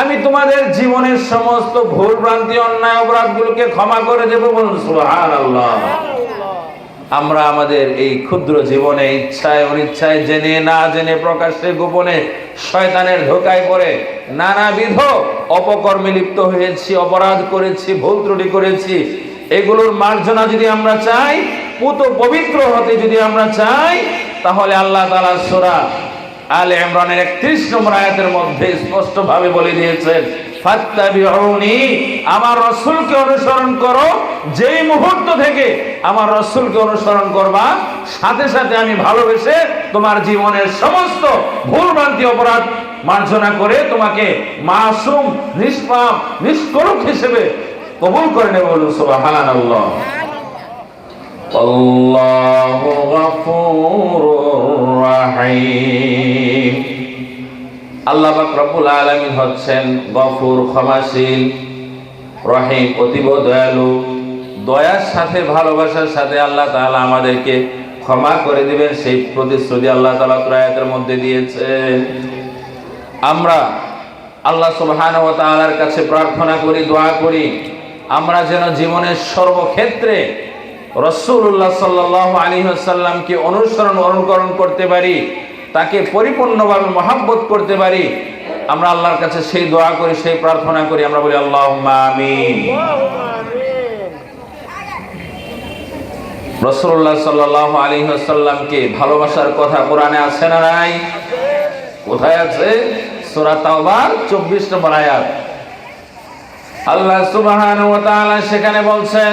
আমি তোমাদের জীবনের সমস্ত ভুল ভ্রান্তি অন্যায়, অপরাধগুলোকে ক্ষমা করে দেবো বলুন আমরা আমাদের এই ক্ষুদ্র জীবনে ইচ্ছায়, অনিচ্ছায় জেনে, না জেনে, প্রকাশ্যে, গোপনে শয়তানের ধোকায় পড়ে নানাবিধ অপকর্মে লিপ্ত হয়েছি, অপরাধ করেছি, ভুল ত্রুটি করেছি। এগুলোর মার্জনা যদি আমরা চাই, পুত পবিত্র হতে যদি আমরা চাই, তাহলে আল্লাহ তালা সোরা আলে ইমরানের 31 নম্বর আয়াতের মধ্যে স্পষ্ট ভাবে বলে দিয়েছেন আমার রাসূলকে অনুসরণ করো। যেই মুহূর্ত থেকে আমার রাসূলকে অনুসরণ করবা, সাথে সাথে আমি ভালোবেসে তোমার জীবনের সমস্ত ভুল ভ্রান্তি অপরাধ মার্জনা করে তোমাকে মাসুম, নিষ্পাপ নিষ্কলঙ্ক হিসেবে কবুল করে নেব সুবহানাল্লাহ। আল্লাহু গফুরুর রাহিম। আল্লাহ রব্বুল আলামিন হচ্ছেন গফুর, ক্ষমাশীল, রহিম, অতীব দয়ালু। দয়ার সাথে, ভালোবাসার সাথে আল্লাহ তাআলা আমাদেরকে ক্ষমা করে দিবেন। সেই প্রতিশ্রুতি আল্লাহ তাআলা আয়াতের মধ্যে দিয়েছেন। আমরা আল্লাহ সুবহানাহু ওয়া তাআলার কাছে প্রার্থনা করি, দোয়া করি। আমরা যেন জীবনের সর্বক্ষেত্রে রসুল্লাহ সাল্লাহ আলী সাল্লামকে অনুসরণ, অনুকরণ করতে পারি, তাকে পরিপূর্ণভাবে মহাব্বত করতে পারি, আমরা আল্লাহর কাছে সেই দোয়া করি, সেই প্রার্থনা করি, আমরা বলি আল্লাহ আমিন। রসুল্লাহ সাল্লাহ আলী সাল্লামকে ভালোবাসার কথা কোরআনে আছে না নাই? কোথায় আছে? সূরা তাওবার 24 নম্বর আয়াত। আল্লাহ তাআলা সেখানে বলছেন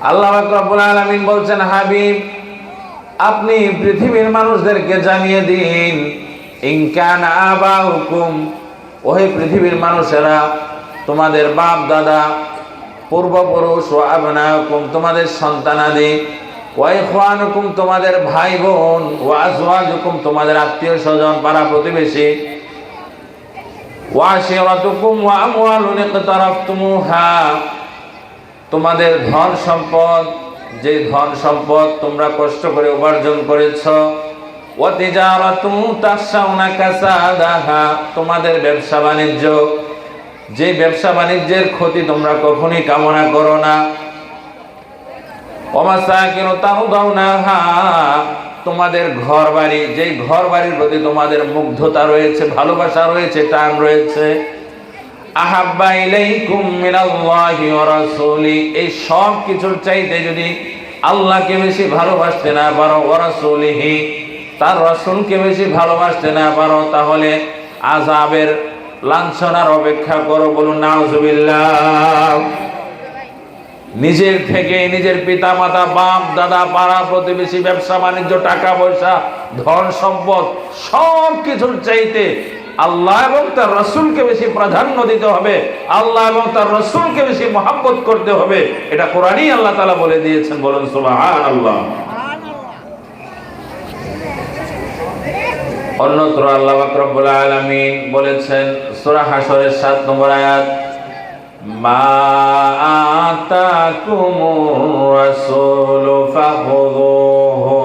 আল্লাহ রাব্বুল আলামিন বলছেন, হাবিব, আপনি পৃথিবীর মানুষদেরকে জানিয়ে দিন ইনকান আবা হুকুম ওহে পৃথিবীর মানুষেরা, তোমাদের বাপ দাদা পূর্বপুরুষ ও আবনা হুকুম তোমাদের সন্তানাদি ওয়াইখান হুকুম তোমাদের ভাই বোন ও আজওয়াজ হুকুম তোমাদের আত্মীয় স্বজন পাড়া প্রতিবেশী ওয়াশিরাতুকুম ওয়া আমওয়ালুন ইকতারাফতুমুহা তোমাদের ধন সম্পদ, যে ধন সম্পদ তোমরা কষ্ট করে উপার্জন করেছ তোমাদের ব্যবসা বাণিজ্য। যে ব্যবসা বাণিজ্যের ক্ষতি তোমরা কখনই কামনা করো না। তোমাদের ঘর বাড়ি যেই ঘর বাড়ির প্রতি তোমাদের মুগ্ধতা রয়েছে, ভালোবাসা রয়েছে, টান রয়েছে আহাব্বা এই সব কিছুর চাইতে যদি বেশি ভালোবাসতে না পারো বেশি ভালোবাসতে না পারো, তাহলে আযাবের লাঞ্ছনার অপেক্ষা করো, বলুন নিজের থেকে নিজের পিতা মাতা বাপ, দাদা, পাড়া, প্রতিবেশী, ব্যবসা, বাণিজ্য, টাকা পয়সা, ধন সম্পদ, সব কিছুর চাইতে আল্লাহ এবং তার রসুলকে বেশি প্রাধান্য দিতে হবে। আল্লাহ এবং তার রসুলকে বেশি মহাব্বত করতে হবে। এটা কোরআনই আল্লাহ তালা বলে দিয়েছেন, বলুন সুবাহান আল্লাহ অন্যত্র আল্লাহ রব্বুল আলামিন বলেছেন, সূরা হাশরের 7 নম্বর আয়াত, মা আতাকুমুর রাসূলু ফাখুযুহু।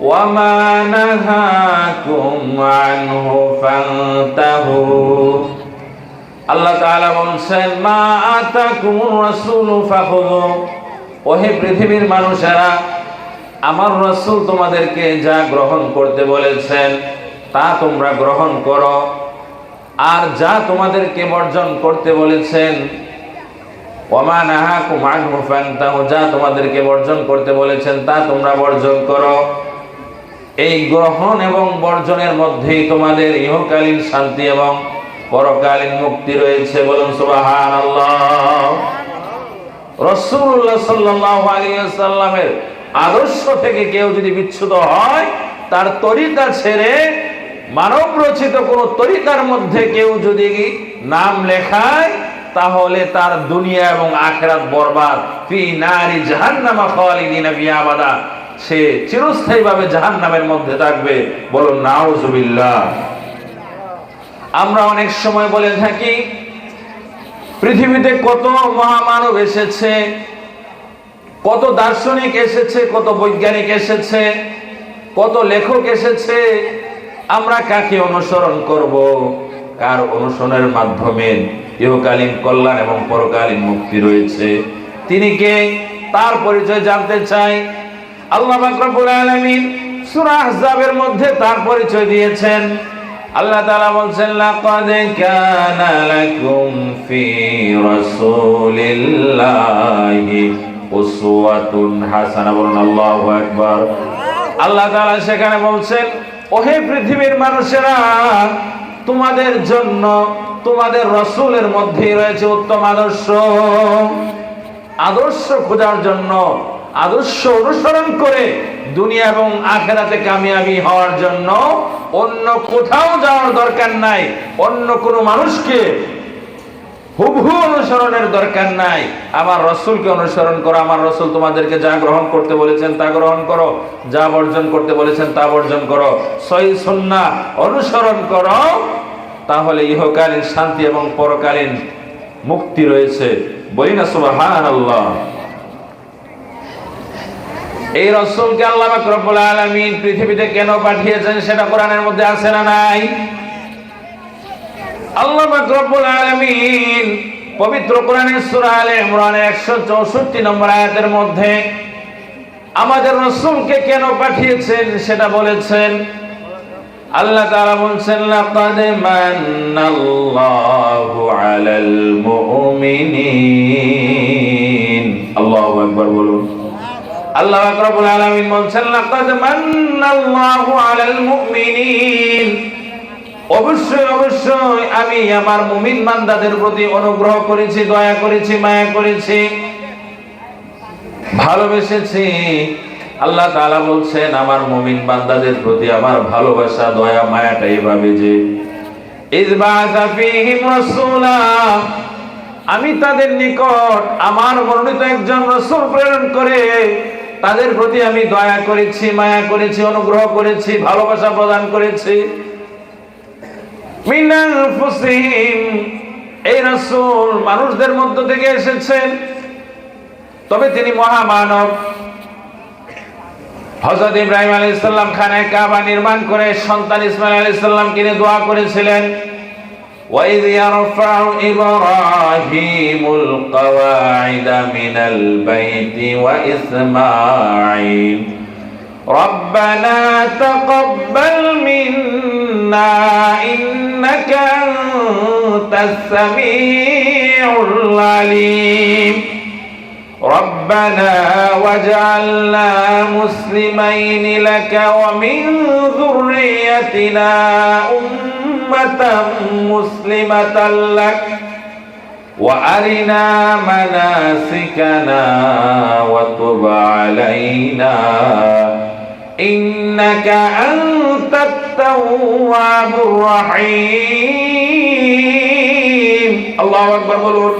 وما نهاكم عنه فانتهوا আল্লাহ তাআলা বলছেন মা আতাকুমুর রাসূল ফাখুযু ওহে পৃথিবীর মানুষেরা আমার রাসূল তোমাদেরকে যা গ্রহণ করতে বলেছেন তা তোমরা গ্রহণ করো আর যা তোমাদেরকে বর্জন করতে বলেছেন ওমা নাহাকুম আনহু ফান্তাহু যা তোমাদেরকে বর্জন করতে বলেছেন তা তোমরা বর্জন করো এই গ্রহণ এবং বর্জনের মধ্যেই তোমাদের ইহকালীন শান্তি এবং পরকালীন মুক্তি রয়েছে বলুন সুবাহান রসুল্লাহ সাল্লাহ আলিয়াল্লামের আদর্শ থেকে কেউ যদি বিচ্ছুত হয়, তার তরিকা ছেড়ে মানব রচিত কোন তরিকার মধ্যে কেউ যদি নাম লেখায়, তাহলে তার দুনিয়া এবং আখেরাত বরবাদ। ফি নারি জাহান্নামা খালিদিনা আবাদা। সে চিরস্থায়ীভাবে জাহান্নামের মধ্যে থাকবে। বলুন নাউজুবিল্লাহ। আমরা অনেক সময় বলে থাকি, পৃথিবীতে কত মহামানব এসেছে, কত দার্শনিক এসেছে, কত বৈজ্ঞানিক এসেছে, কত লেখক এসেছে, আমরা কাকে অনুসরণ করব? কার অনুসরণের মাধ্যমে ইহকালীন কল্যাণ এবং পরকালীন মুক্তি রয়েছে? তিনি কে? তার পরিচয় জানতে চাই। আল্লাহ রব্বুল আলামিন সূরা আহজাবের মধ্যে তার পরিচয় দিয়েছেন। আল্লাহ তাআলা বলছেন, লাকাদ কানা লাকুম ফি রাসূলিল্লাহি উসওয়াতুন হাসানা। বলুন, আল্লাহু আকবার। আল্লাহ তাআলা সেখানে বলছেন, ওহে পৃথিবীর মানুষেরা, তোমাদের জন্য তোমাদের রসুলের মধ্যেই রয়েছে উত্তম আদর্শ। আদর্শ খোঁজার জন্য আদর্শ অনুসরণ করে দুনিয়া এবং আখেরাতে কামিয়াবি হওয়ার জন্য অন্য কোথাও যাওয়ার দরকার নাই, অন্য কোনো মানুষকে হুবহু অনুসরণের দরকার নাই। আমার রসুলকে অনুসরণ করো, আমার রসুল তোমাদেরকে যা গ্রহণ করতে বলেছেন তা গ্রহণ করো, যা বর্জন করতে বলেছেন তা বর্জন করো। সই সন্না অনুসরণ করো, তাহলে ইহকালীন শান্তি এবং পরকালীন মুক্তি রয়েছে। বলি না সুবহান আল্লাহ এই রসুলকে আল্লাহ রব্বুল আলামিন পৃথিবীতে কেন পাঠিয়েছেন সেটা কোরআনের মধ্যে আছে না নাই? আল্লাহ রব্বুল আলামিন পবিত্র কোরআনের সূরা আলে ইমরানের 164 নম্বর আয়াতের মধ্যে আমাদের রাসূলকে কেন পাঠিয়েছেন সেটা বলেছেন। আল্লাহ তাআলা বলছেন, লাকাদ মান্নাল্লাহু আলাল মুমিনিন। আল্লাহ রব্বুল আলামিন বলছেন, লাকাদ মান্নাল্লাহু আলাল মুমিনিন। অবশ্যই অবশ্যই, আমি আমার মুমিন বান্দাদের প্রতি অনুগ্রহ করেছি, দয়া করেছি, মায়া করেছি, ভালোবেসেছি। আল্লাহ তাআলা বলছেন, আমার মুমিন বান্দাদের প্রতি আমার ভালোবাসা, দয়া, মায়াটা এইভাবে যে আমি তাদের নিকট আমার মনোনীত একজন রাসূল প্রেরণ করে তাদের প্রতি আমি দয়া করেছি, মায়া করেছি, অনুগ্রহ করেছি, ভালোবাসা প্রদান করেছি। এই রাসূল মানুষদের মধ্য থেকে এসেছেন। তবে তিনি মহামানব। হযরত ইব্রাহিম আলাইহিস সালাম খানায় কাবা নির্মাণ করে সন্তান ইসমাইল আলাইহিস নিয়ে দোয়া করেছিলেন। وإذ يرفع إبراهيم القواعد من البيت وإسماعيل ربنا تقبل منا إنك أنت السميع العليم ربنا واجعلنا مسلمين لك ومن ذريتنا أمة مسلمة لك وأرنا مناسكنا وتب علينا إنك أنت التواب الرحيم الله أكبر بلور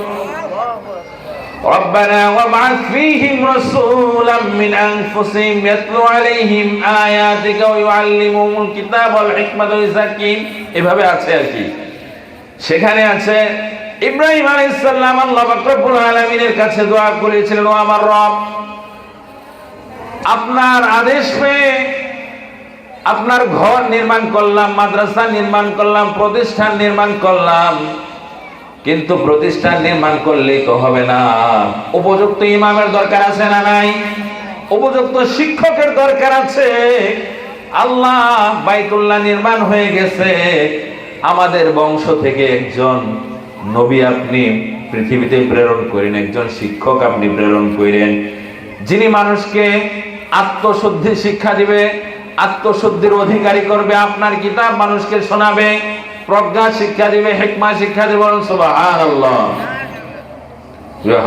ربنا وابعث فيهم رسولا من أنفسهم يتلو عليهم آياتك ويعلمهم الكتاب والحكمة ويزكيهم এভাবে আছে আর কি সেখানে আছে ইব্রাহিম আলাইহিস সালাম আল্লাহ পাক রব্বুল আলামিনের কাছে দোয়া করেছিলেন ও আমার রব আপনার আদেশ পেয়ে আপনার ঘর নির্মাণ করলাম মাদ্রাসা নির্মাণ করলাম প্রতিষ্ঠান নির্মাণ করলাম কিন্তু প্রতিষ্ঠান নির্মাণ করলেই তো হবে না। উপযুক্ত ইমামের দরকার আছে না নাই? উপযুক্ত শিক্ষকের দরকার আছে। আল্লাহ বাইতুল্লাহ নির্মাণ হয়ে গেছে। আমাদের বংশ থেকে একজন নবী আপনি পৃথিবীতে প্রেরণ করেন, একজন শিক্ষক আপনি প্রেরণ করেন। যিনি মানুষকে আত্মশুদ্ধি শিক্ষা দিবে, আত্মশুদ্ধির অধিকারী করবে, আপনার কিতাব মানুষকে শোনাবে। প্রজ্ঞা শিক্ষা দিবে, হেকমা শিক্ষা দিবে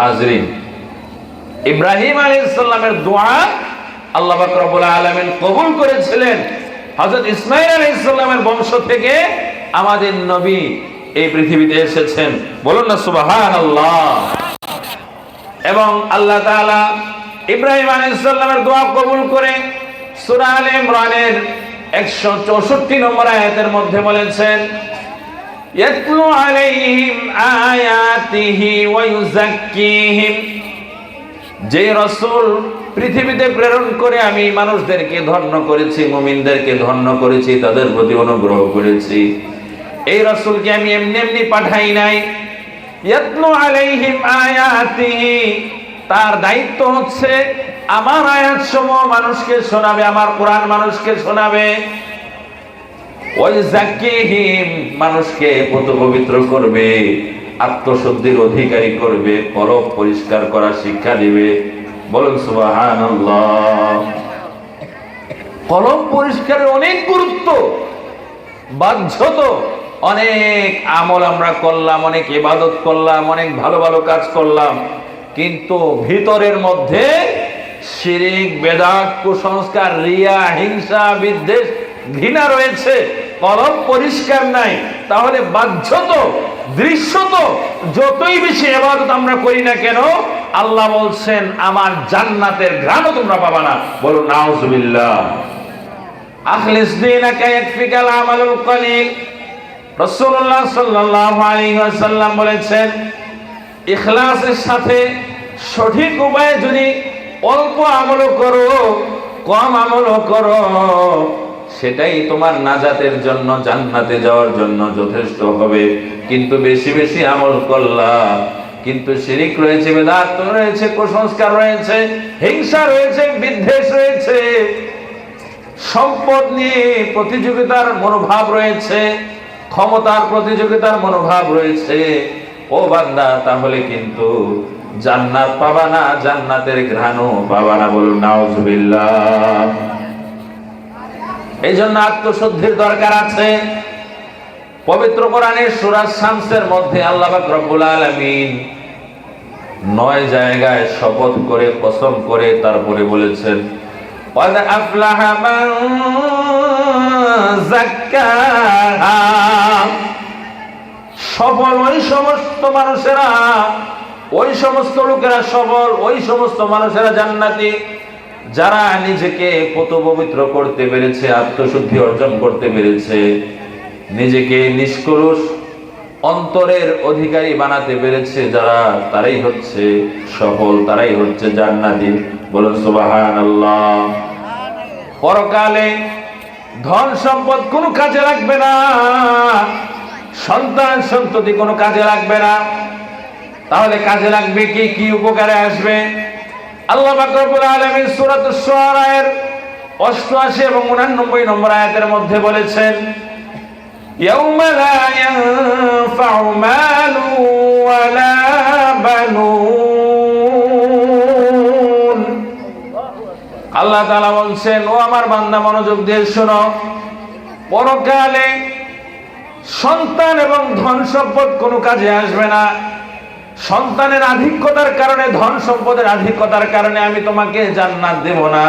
হাজরিন, ইব্রাহিম আলাইহিস সালামের দোয়া আল্লাহ পাক রব্বুল আলামিন কবুল করেছিলেন। হযরত ইসমাইল আলাইহিস সালামের বংশ থেকে আমাদের নবী এই পৃথিবীতে এসেছেন। বলুন না, সুবহানাল্লাহ। এবং আল্লাহ তাআলা ইব্রাহিম আলাইহিস সালামের দোয়া কবুল করে সূরা আলে ইমরানের 164 নম্বর আয়াতের মধ্যে বলেছেন, ইয়াতলু আলাইহিম আয়াতিহি ওয়া ইউযাক্কিহিম। যে রসুল পৃথিবীতে প্রেরণ করে আমি মানুষদেরকে ধন্য করেছি, মুমিনদেরকে ধন্য করেছি, তাদের প্রতি অনুগ্রহ করেছি। এই রসুলকে আমি এমনি এমনি পাঠাই নাই। ইয়াতলু আলাইহিম আয়াতিহি তার দায়িত্ব হচ্ছে, আমার আয়াত সমূহ মানুষকে শোনাবে, আমার কোরআন মানুষকে শোনাবে। ওই জাকিহিম মানুষকে পত পবিত্র করবে, আত্মশুদ্ধির অধিকারী করবে পরব পরিষ্কার শিক্ষা দিবে। বলুন, সুবহানাল্লাহ। কলম পরিষ্কারের অনেক গুরুত্ব, বাধ্যত, অনেক আমল আমরা করলাম, অনেক ইবাদত করলাম, অনেক ভালো ভালো কাজ করলাম। কিন্তু ভিতরের মধ্যে শিরিক, বেদাত, কুসংস্কার, রিয়া, হিংসা, বিদ্বেষ ঘৃণা রয়েছে। কলম পরিষ্কার নাই। তাহলে বাধ্যত দৃশ্যত যতই বেশি এবাদত আমরা করি না কেন, আল্লাহ বলছেন, আমার জান্নাতের ঘ্রাণও তোমরা পাবা না। বলো নাউজুবিল্লাহ। আখলিস দীনাকা ইয়াকফিকাল আমালুল কলিল। বলেছেন ইখলাসের সাথে সঠিক উপায়ে যদি অল্প আমল করো, কম আমল করো, সেটাই তোমার নাজাতের জন্য, জান্নাতে যাওয়ার জন্য যথেষ্ট হবে। কিন্তু বেশি বেশি আমল করলা, কিন্তু শিরিক রয়েছে, বেদাত রয়েছে, কুসংস্কার রয়েছে, হিংসা রয়েছে, বিদ্বেষ রয়েছে, সম্পদ নিয়ে প্রতিযোগিতার মনোভাব রয়েছে, ক্ষমতার প্রতিযোগিতার মনোভাব রয়েছে ও বান্দা, তাহলে কিন্তু জান্নাত পাবা না, জান্নাতের ঘ্রাণও পাবা না বলুন এই জন্য আত্মশুদ্ধির দরকার আছে। পবিত্র কোরআনের সুরাজ শামসের মধ্যে আল্লাহ রব্বুল আলমিন নয় জায়গায় শপথ করে, কসম করে তারপরে বলেছেন আফলাহা সফল ওই সমস্ত মানুষেরা, ওই সমস্ত লোকেরা সফল ওই সমস্ত মানুষেরা জান্নাতি। যারা নিজেকে কত পবিত্র করতে পেরেছে, আত্মশুদ্ধি অর্জন করতে পেরেছে, নিজেকে নিষ্কলুষ, অন্তরের অধিকারী বানাতে পেরেছে, যারা তারাই হচ্ছে সফল, তারাই হচ্ছে জান্নাতি। বলুন, সুবহানাল্লাহ। পরকালে ধন সম্পদ কোনো কাজে লাগবে না। সন্তান সন্ততি কোনো কাজে লাগবে না তাহলে কাজে লাগবে কি কি উপকারে আসবে আল্লাহ বাকরবুল আলমী সুরাত সোয়ারায়ের অষ্টআশি এবং উনানব্বই নম্বর আয়াতের মধ্যে বলেছেন يوم لا ينفع مال ولا بنون আল্লাহ তাআলা বলছেন ও আমার বান্দা মনোযোগ দিয়ে শোনো পরকালে সন্তান এবং ধন সম্পদ কোনো কাজে আসবে না। সন্তানের আধিক্যতার কারণে, ধন সম্পদের আধিক্যতার কারণে আমি তোমাকে জান্নাত দেব না।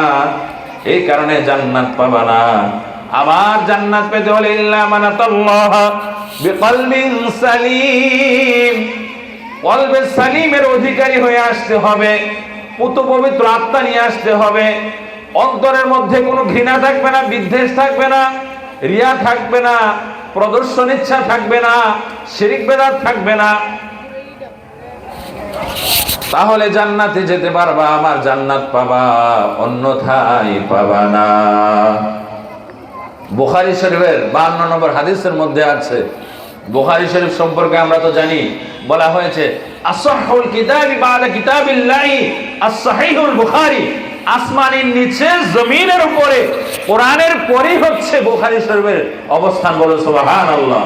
এই কারণে জান্নাত পাবা না। আবার জান্নাত পেতে হলে, ইল্লা মানাতাল্লাহ বিকলবিন সালিম। কলবে সালিমের অধিকারী হয়ে আসতে হবে পুত পবিত্র আত্মা নিয়ে আসতে হবে। অন্তরের মধ্যে কোনো ঘৃণা থাকবে না, বিদ্বেষ থাকবে না, রিয়া থাকবে না। প্রদর্শন ইচ্ছা থাকবে না, শিরিক বেদাত থাকবে না। তাহলে জান্নাতে যেতে পারবা আমার জান্নাত পাবা, অন্যথায় পাবা না। বুখারী শরীফের বান্ন নম্বর হাদিসের মধ্যে আছে। বুখারী শরীফ সম্পর্কে আমরা তো জানি, বলা হয়েছে আসহুল কিতাবি বাদা কিতাবিল্লাহি as-সাহিহুল বুখারী। আসমানের নিচে, জমিনের উপরে। কোরআনের পরেই হচ্ছে বুখারী শরীফের অবস্থান বলে, সুবহানাল্লাহ।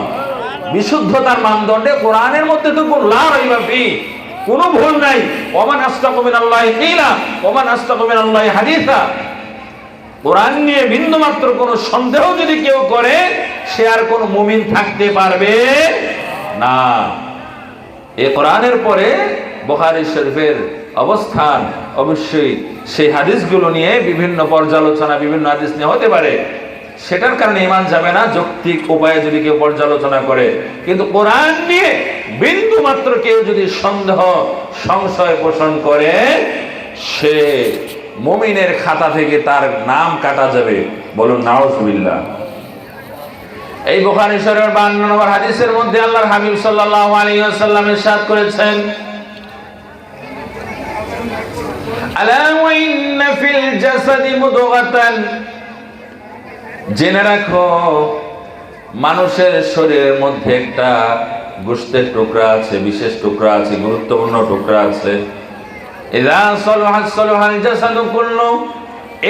বিশুদ্ধতার মানদণ্ডে কোরআনের মধ্যে তো কোন লা রাইবা ফি, কোনো ভুল নাই। ওমান আস্তাকু মিনাল্লাহি কিলা, ওমান আস্তাকু মিনাল্লাহি হাদিসা। কোরআন নিয়ে বিন্দু মাত্র কোনো সন্দেহ যদি কেউ করে, সে আর কোনো মুমিন থাকতে পারবে না। এ কোরআনের পরে বুখারী শরীফের অবস্থান অবশ্যই সেই হাদিসগুলো নিয়ে বিভিন্ন পর্যালোচনা, বিভিন্ন হাদিস নিয়ে হতে পারে। সেটার কারণে ইমান যাবে না, যৌক্তিক উপায়ে যদি কেউ পর্যালোচনা করে। কিন্তু কোরআন নিয়ে বিন্দু মাত্র কেউ যদি সন্দেহ, সংশয় পোষণ করে, সে মুমিনের খাতা থেকে তার নাম কাটা যাবে। বলুন নাউজুবিল্লাহ এই বুখারী শরীফের 52 নম্বর হাদিসের মধ্যে আল্লাহর হাবিব সাল্লাল্লাহু আলাইহি ওয়াসাল্লাম ইরশাদ করেছেন জেনে রাখো, মানুষের শরীরের মধ্যে একটা গোশতের টুকরা আছে, বিশেষ টুকরা আছে, গুরুত্বপূর্ণ টুকরা আছে।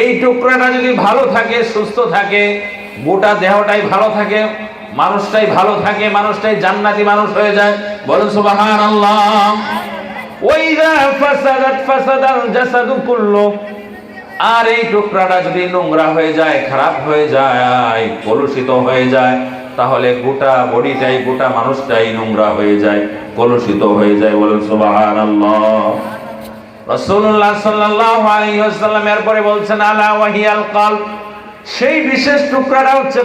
এই টুকরাটা যদি ভালো থাকে, সুস্থ থাকে, গোটা দেহটাই ভালো থাকে, মানুষটাই ভালো থাকে, মানুষটাই জান্নাতি মানুষ হয়ে যায়, বলুন সুবহানাল্লাহ। ওয়াইদা ফাসাদাত ফাসাদাল জাসাদু কুল্লু। আর এই টুকরাটা যদি নোংরা হয়ে যায়, খারাপ হয়ে যায়, কলুষিত হয়ে যায়, তাহলে গোটা বডিটাই, গোটা মানুষটাই নোংরা হয়ে যায়, কলুষিত হয়ে যায়। বলুন ওয়াসাল্লাম এরপরে বলছেন সেই বিশেষ টুকরাটা হচ্ছে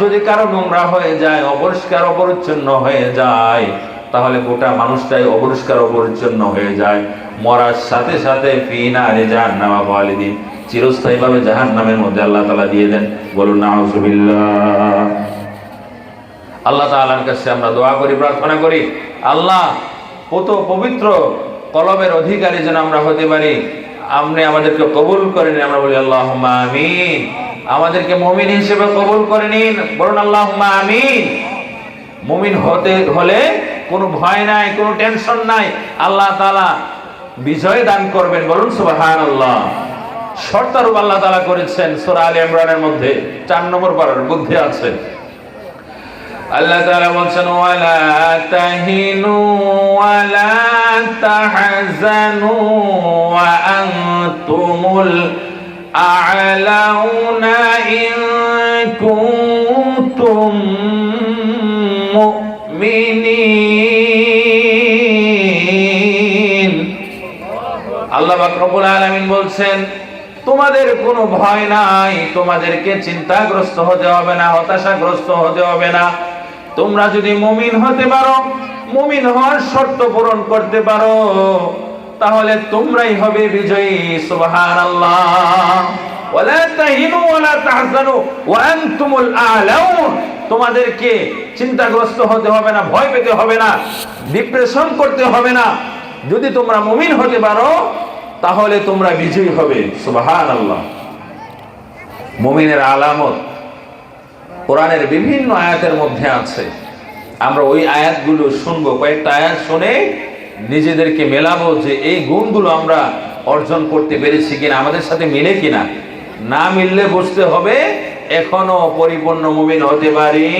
যদি কারও নোংরা হয়ে যায়, অপরিষ্কার, অপরিচ্ছন্ন হয়ে যায় তাহলে গোটা মানুষটাই অপরিষ্কার অপরিচ্ছন্ন হয়ে যায়। মরার সাথে সাথে ফিনা রে জাহান্নামা ওয়ালিদিন চিরস্থায়ীভাবে জাহান্নামের মধ্যে আল্লাহ তালা দিয়ে দেন। বলুন নাউজুবিল্লাহ আল্লাহ তাআলার কাছে আমরা দোয়া করি, প্রার্থনা করি, আল্লাহ কত পবিত্র কলমের অধিকারী যেন আমরা হতে পারি। আপনি আমাদেরকে কবুল করে নিন। আমরা বলি আল্লাহ আমিন। আমাদেরকে মমিন হিসেবে কবুল করে নিন। বলুন আল্লাহ আমিন। মুমিন হতে হলে কোনো ভয় নাই, কোনো টেনশন নাই। আল্লাহ তালা বিজয় দান করবেন, বলুন সুবহানাল্লাহ। শর্তারূপ আল্লাহ তাআলা করেছেন সূরা আলে ইমরানের মধ্যে, চার নম্বর আছে। আল্লাহ বলছেন, ওয়ালা তাহিনু ওয়ালা তাহজানু আ'লাউনা ইন বলছেন, তোমাদের কোনো ভয় নাই, তোমাদেরকে চিন্তাগ্রস্ত হতে হবে না, হতাশাগ্রস্ত হতে হবে না। তোমরা যদি মুমিন হতে পারো, মুমিন হওয়ার শর্ত পূরণ করতে পারো, তাহলে তোমরাই হবে বিজয়ী, সুবহানাল্লাহ। ওয়ালা তাহিনু ওয়ালা তাহজানু, ওয়া আনতুমুল আ'লাউন। তোমাদেরকে চিন্তাগ্রস্ত হতে হবে না, ভয় পেতে হবে না, ডিপ্রেশন করতে হবে না। যদি তোমরা মুমিন হতে পারো তাহলে তোমরা বিজয়ী হবে সুবাহান আল্লাহ মুমিনের আলামত কোরআনের বিভিন্ন আয়াতের মধ্যে আছে। আমরা ওই আয়াতগুলো শুনব, কয়েকটা আয়াত শুনে নিজেদেরকে মেলাবো যে এই গুণগুলো আমরা অর্জন করতে পেরেছি কিনা, আমাদের সাথে মিলে কিনা। না মিললে বুঝতে হবে, এখনও পরিপূর্ণ মুমিন হতে পারি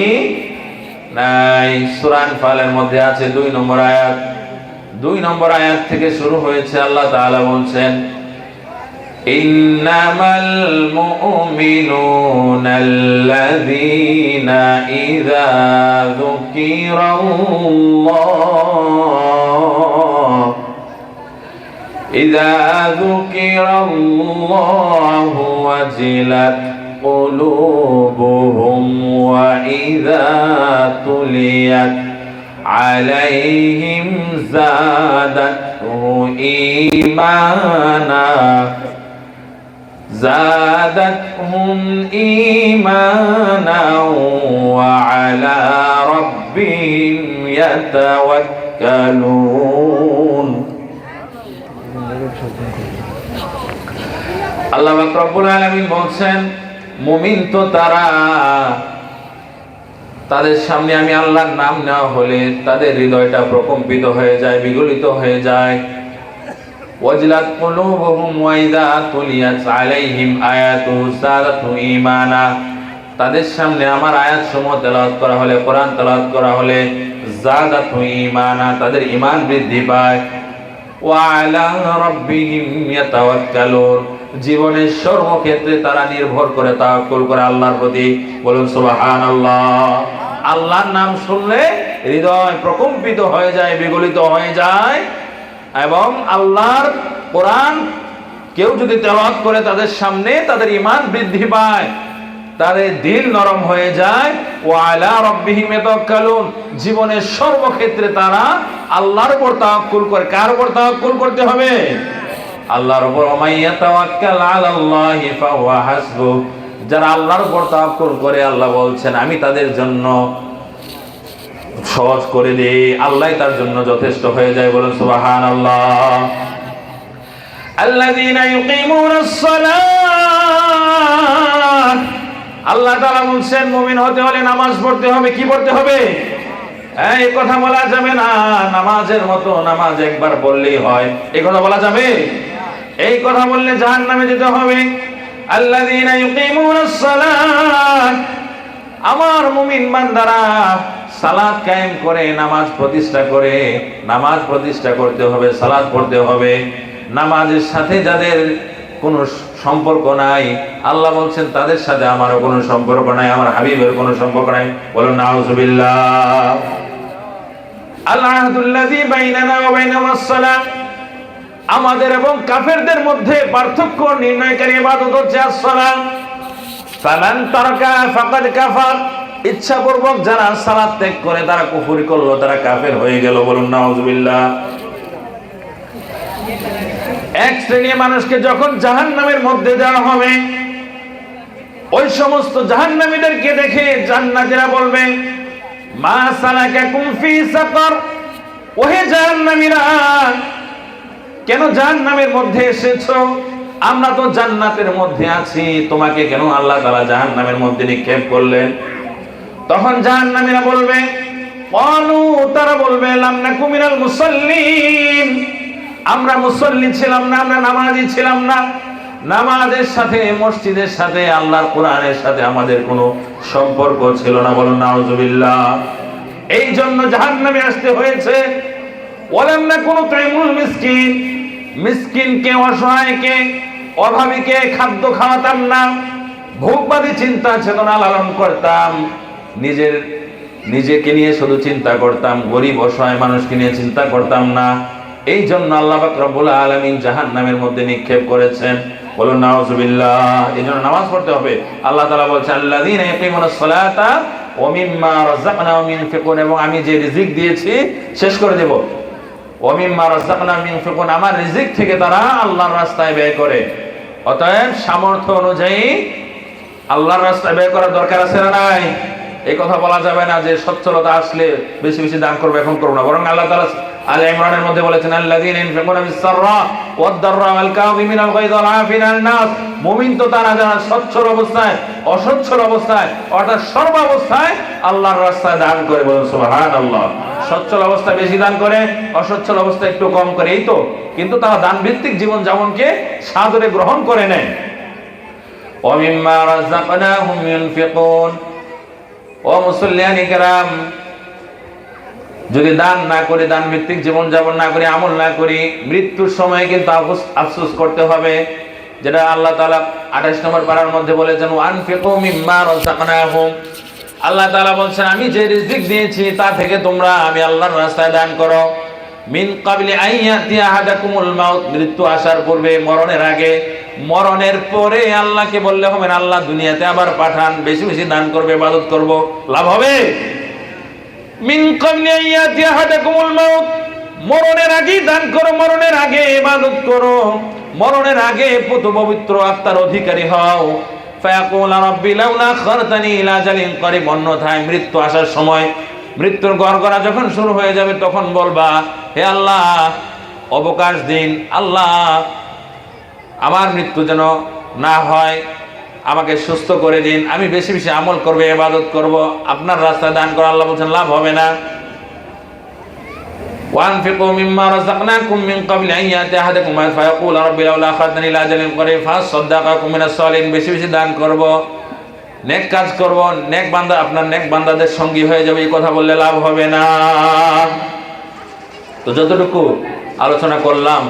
নাই। সুরান ফালের মধ্যে আছে দুই নম্বর আয়াত। দুই নম্বর আয়াত থেকে শুরু হয়েছে আল্লাহ তাআলা বলছেন إنما المؤمنون الذين إذا ذكر الله إذا ذكر الله وجلت قلوبهم وإذا تليت عليهم زادته إيمانا زادتهم إيمانا وعلى ربهم يتوكلون আল্লাহ পাক রব্বুল আলামিন বলছেন মুমিন তো তারা তাদের সামনে আমি আল্লাহর নাম নেওয়া হলে তাদের হৃদয়টা প্রকম্পিত হয়ে যায়, বিগলিত হয়ে যায়। ওয়াজলাত কুলুবুহুম ওয়া ইযা তুলিয়াত আলাইহিম আয়াতু যাদাতু ঈমানা। তাদের সামনে আমার আয়াত সমূহ তেলাওয়াত করা হলে, কোরআন তেলাওয়াত করা হলে যাদাতু ঈমানা, তাদের ঈমান বৃদ্ধি পায়। ওয়া আলা রাব্বিহিম ইয়াতাওয়াক্কালুন। জীবনের সর্বক্ষেত্রে তারা নির্ভর করে তাওয়াক্কুল করে আল্লাহর প্রতি। বলুন সুবহানাল্লাহ। আল্লাহর নাম শুনলে হৃদয় প্রকম্পিত হয়ে যায়, বিগলিত হয়ে যায়। এবং আল্লাহর কোরআন কেউ যদি তেলাওয়াত করে, তাদের সামনে তাদের ইমান বৃদ্ধি পায়, তাদের দিল নরম হয়ে যায়। ও আলা রব্বিহিম ইয়াতাওয়াক্কালুন। জীবনের সর্বক্ষেত্রে তারা আল্লাহর উপর তাওয়াক্কুল করে। কার উপর তাওয়াক্কুল করতে হবে? আল্লাহর উপর। ওমাইয়া তাওয়াক্কাল আলাল্লাহি ফাহুয়া হাসবু যারা আল্লাহর উপর তাহাক্কুর করে, আল্লাহ বলছেন, আমি তাদের জন্য সহজ করে দিই। আল্লাহ তার জন্য যথেষ্ট হয়ে যায়। বলুন সুবাহান আল্লাহ আল্লাহ তারা বলছেন, মুমিন হতে হলে নামাজ পড়তে হবে। কি পড়তে হবে? এই কথা বলা যাবে না। নামাজের মতো নামাজ একবার বললেই হয়। এই কথা বলা যাবে? এই কথা বললে জাহান নামে যেতে হবে। আল্লাযীনা ইউকিমুনাস আমার মুমিন বান্দারা সালাদ কায়েম করে, নামাজ প্রতিষ্ঠা করে, নামাজ প্রতিষ্ঠা করতে হবে সালাদ পড়তে হবে। নামাজের সাথে যাদের কোনো সম্পর্ক নাই, আল্লাহ বলছেন, তাদের সাথে আমারও কোনো সম্পর্ক নাই, আমার হাবিবের কোনো সম্পর্ক নাই। বলুন, নাউজুবিল্লাহ। আল্লাহুল্লাযী বাইনানা ওয়া বাইনাহুম সালাম আমাদের এবং কাফেরদের মধ্যে পার্থক্য নির্ণয়কারী ইবাদত হচ্ছে আসসালাম। ফামান তারাকা ফাকাদ কাফার। ইচ্ছাপূর্বক যারা সালাত ত্যাগ করে, তারা কুফরি করল, তারা কাফের হয়ে গেল বলুন, নাউজুবিল্লাহ। এক শ্রেণির মানুষকে যখন জাহান্নামের মধ্যে দেওয়া হবে, ওই সমস্ত জাহান্নামীদেরকে দেখে জান্নাতীরা বলবে, মা সালাকাকুম ফি সাকার। ওহে জাহান্নামীরা কেন জাহান্নামের মধ্যে এসেছ? আমরা তো জান্নাতের মধ্যে আছি। তোমাকে কেন আল্লাহ তাআলা জাহান্নামের মধ্যে নিক্ষেপ করলেন? তখন জাহান্নামীরা বলবে, ক্বালু, তারা বলবে, লাম নাকু মিনাল মুসাল্লিন। আমরা মুসল্লি ছিলাম না, আমরা নামাজি ছিলাম না। নামাজের সাথে, মসজিদের সাথে, আল্লাহর কোরআনের সাথে আমাদের কোনো সম্পর্ক ছিল না। বলুন, নাউজুবিল্লাহ। এই জন্য জাহান্নামে আসতে হয়েছে ওলাম না কোনো মিসকিন। মিসকিনকে, অসহায়কে, অভাবীকে খাদ্য খাওয়াতাম না। ভোগবাদী চিন্তা, চেতনা লালন করতাম। নিজের, নিজেকে নিয়ে শুধু চিন্তা করতাম। গরিব, অসহায় মানুষকে নিয়ে চিন্তা করতাম না। এই জন্য আল্লাহ রব্বুল আলামিন জাহান্নামের মধ্যে নিক্ষেপ করেছেন। বলুন, নাউজুবিল্লাহ। এই জন্য নামাজ পড়তে হবে। আল্লাহ ওয়া মিম্মা রাযাকনাহুম ইউনফিকুন এবং আমি যে রিজিক দিয়েছি, শেষ করে দেব। ওয়া মিম্মা রাযাকনাহুম ইউনফিকুন আমার রিজিক থেকে তারা আল্লাহর রাস্তায় ব্যয় করে। অতএব সামর্থ্য অনুযায়ী আল্লাহর রাস্তায় ব্যয় করার দরকার আছে না নাই? এই কথা বলা যাবে না যে সচ্ছলতা আসলে বেশি বেশি দান করব, এখন করব না। বরং আল্লাহ তাআলা আলে ইমরানের মধ্যে বলেছেন আল্লাযীনা ইনফিকুনা বিস-সাররা ওয়াদ-দাররা ওয়াল কাযিমিনাল গায়যা ওয়াল আফিনা আন-নাস মুমিন তো তারা যারা সচ্ছল অবস্থায় অসচ্ছল অবস্থায় অর্থাৎ সর্ব অবস্থায় আল্লাহর রাস্তায় দান করে বলুন সুবহানাল্লাহ সচ্ছল অবস্থায় বেশি দান করে অসচ্ছল অবস্থায় একটু কম করে এই তো কিন্তু তারা দান ভিত্তিক জীবন যাপনকে সাদরে গ্রহণ করে নেয় ومما رزقناهم ينفقون ও মুসল্লিয়ানি কেরাম যদি দান না করি দান ভিত্তিক জীবন যাপন না করি, আমল না করি, মৃত্যুর সময় কিন্তু আফসোস- করতে হবে। যেটা আল্লাহ তালা আঠাশ নম্বর পাড়ার মধ্যে বলেছেন মিম্মা রাযাকনাহুম। আল্লাহ তালা বলছেন, আমি যে রিজিক দিয়েছি, তা থেকে তোমরা আমি আল্লাহর রাস্তায় দান করো। মিন কাবলি আইয়াতি আহাদাকুমুল মাউত। মৃত্যু আসার পূর্বে, মরণের আগে, মরণের পরে আল্লাহকে বললে হবে না, আল্লাহ দুনিয়াতে আবার পাঠান, বেশি বেশি দান করবে, ইবাদত করব। লাভ হবে? মিন কাবলি আইয়াতি আহাদাকুমুল মাউত। মরণের আগেই দান করো, মরণের আগে ইবাদত করো। মরণের আগে পুত পবিত্র আত্মার অধিকারী হও। ফায়াকুল রাব্বি, লাউলা আখরতানি ইলা আজালিন করিব অন্যথায় মৃত্যু আসার সময় মৃত্যুর গড়গড়া যখন শুরু হয়ে যাবে, তখন বলবা, হে আল্লাহ, অবকাশ দিন। আল্লাহ, আমার মৃত্যু যেন না হয়। আমাকে সুস্থ করে দিন আমি বেশি বেশি আমল করবো ইবাদত করব আপনার রাস্তায় দান করা আল্লাহ বলছেন লাভ হবে না وأنفقوا مما رزقناكم من قبل أن يأتي أحدكم الموت فيقول رب لولا أخرتني إلى أجل قريب فأصدق أكن من الصالحين বেশি বেশি দান করব নেক কাজ করব নেক বান্দা আপনার নেক বান্দাদের সঙ্গী হয়ে যাবে এই কথা বললে লাভ হবে না তো যতটুকু আলোচনা করলাম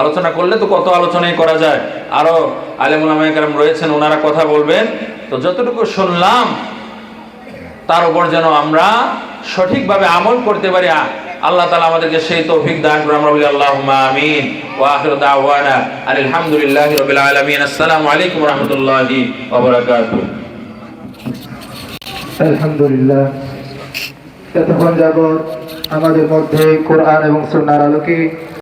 আলোচনা করলে তো কত আলোচনাই করা যায়। আরও আলেমুল রয়েছেন, ওনারা কথা বলবেন। তো যতটুকু শুনলাম, তার উপর যেন আমরা সঠিকভাবে আমল করতে পারি আল্লাহ তাআলা আমাদেরকে সেই তৌফিক দান করে আমরা বলি, আল্লাহুম্মা আমিন। ওয়া আখিরু দাওয়ানা আলহামদুলিল্লাহি রাব্বিল আলামিন। আসসালামু আলাইকুম রাহমাতুল্লাহি আলহামদুলিল্লাহ। এতক্ষণ যাবৎ আমাদের মধ্যে কোরআন এবং সুন্নার আলোকে